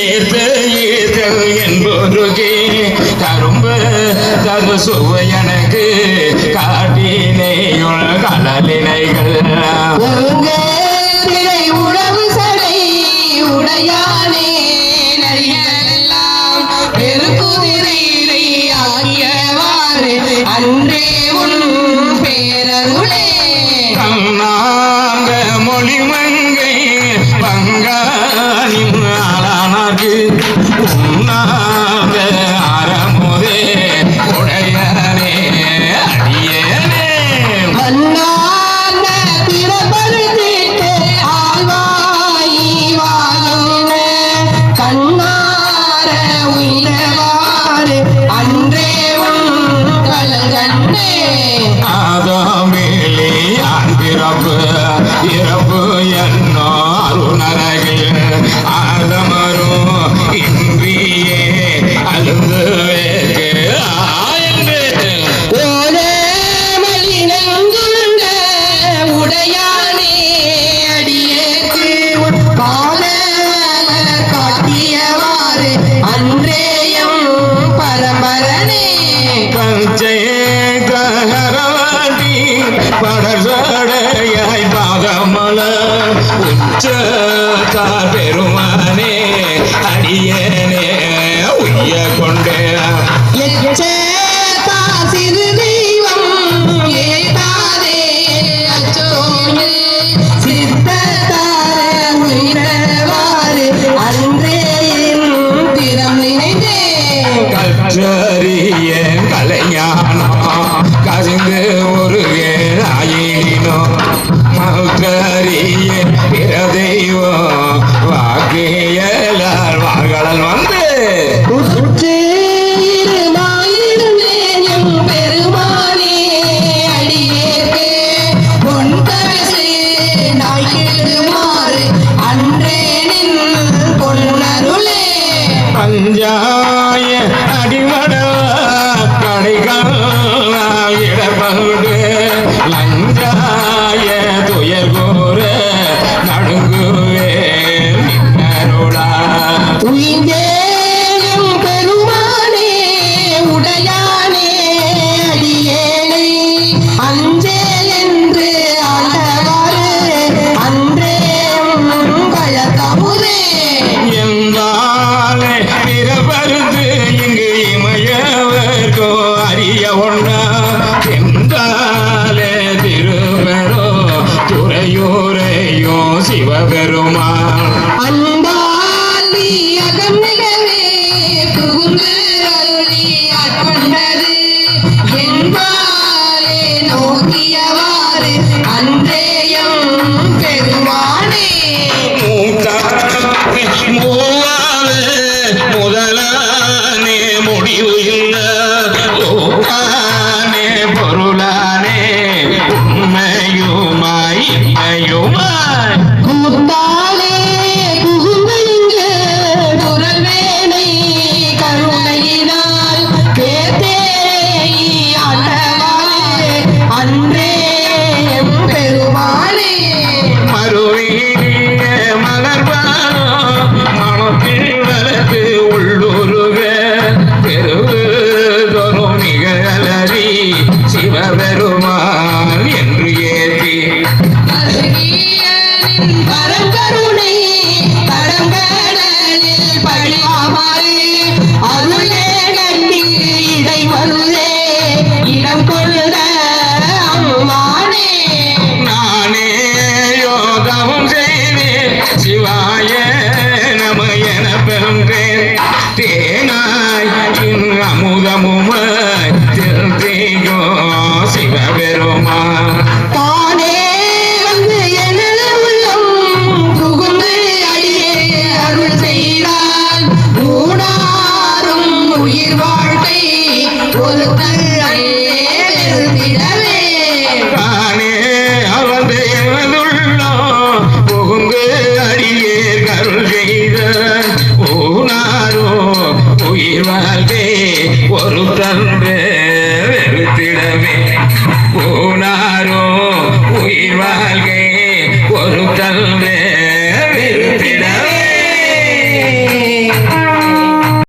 ஏற்பீர்கள் என்பொருகே. கரும்பு தரு சுவை எனக்கு காட்டினேயுள் கடலினைகள் ஆதமிலே பிறப்பு இறப்பு என்னோ அருணரகில் ஆத கமல உச்ச பெருமானே அடியனே உய்ய கொ அறிய ஒண்ணா என்றாலே திருவரோ துறையூரையோ சிவபெருமா. அன்பே da தருவே